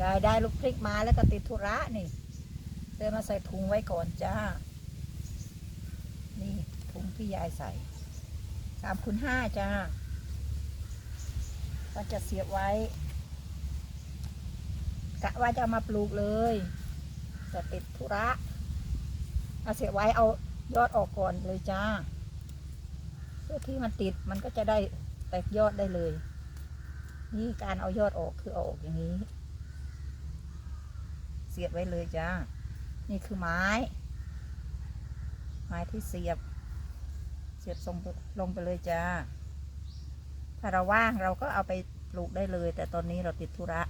ยายได้ลูกพริกมาแล้วก็ติดธุระนี่เลยมาใส่ถุงไว้ก่อนจ้า นี่ถุงที่ยายใส่สามคูณห้าจ้า ก็จะเสียบไว้กะว่าจะามาปลูกเลยแต่ติดธุระเอาเสียบไว้เอายอดออกก่อนเลยจ้า เพื่อที่มันติดมันก็จะได้แตกยอดได้เลย นี่การเอายอดออกคือเอาออกอย่างนี้ เสียบไว้เลยจ้า นี่คือไม้ ไม้ที่เสียบ เสียบลงไปลงไปเลยจ้า ถ้าเราว่างเราก็เอาไปปลูกได้เลย แต่ตอนนี้เราติดธุระ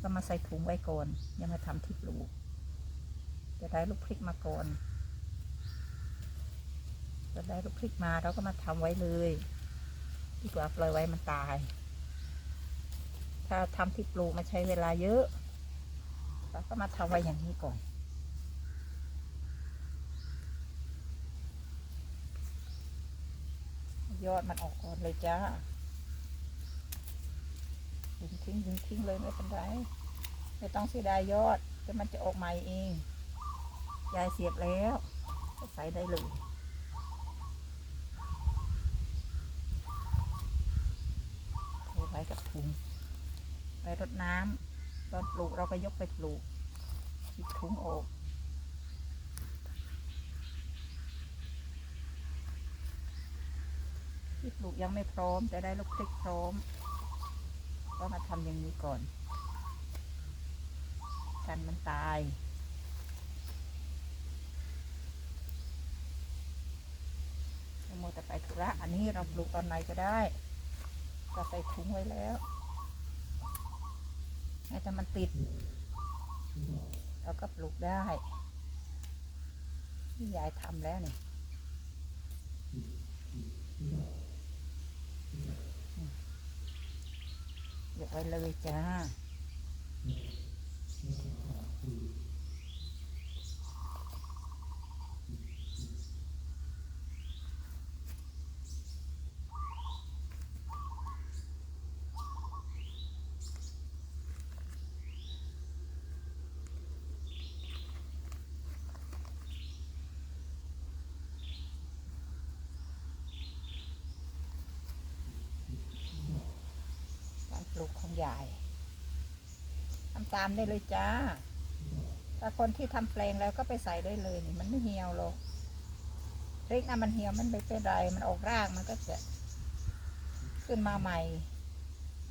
ก็มาใส่ถุงไว้ก่อน ยังมาทำที่ปลูก จะได้ลูกพริกมาก่อนจะได้ลูกพริกมาเราก็มาทำไว้เลยดีกว่าปล่อยไว้มันตาย ถ้าทำที่ปลูกมันใช้เวลาเยอะ เราก็มาทำไว้อย่างนี้ก่อน ยอดมันออกก่อนเลยจ้าดึงทิ้งดึงทิ้งเลยไม่เป็นไร ไม่ต้องเสียดายยอดแต่มันจะออกใหม่เอง ยายเสียบแล้วใส่ได้เลยเทไว้กับถุงไว้รดน้ำ ตอนปลูกเราก็ยกไปปลูกหยิบถุงออกที่ปลูกยังไม่พร้อมแต่ได้ลูกพริกพร้อม ก็มาทำอย่างนี้ก่อน กันมันตายโมแต่ไปธุระอันนี้เราปลูกตอนไหนก็ได้ ก็ใส่ถุงไว้แล้ว แต่มันติดเราก็ปลูกได้ที่ยายทำแล้วนี่เดี๋ยวไปเลยจ้า การป ลูกของยายทำตามได้เลยจ้าถ้าคนที่ทำแปลงแล้วก็ไปใส่ได้เลยนี่มันไม่เหี่ยวหรอกพริกนะมันเหี่ยวมันไม่เป็นไรมันออกรากมันก็จะขึ้นมาใหม่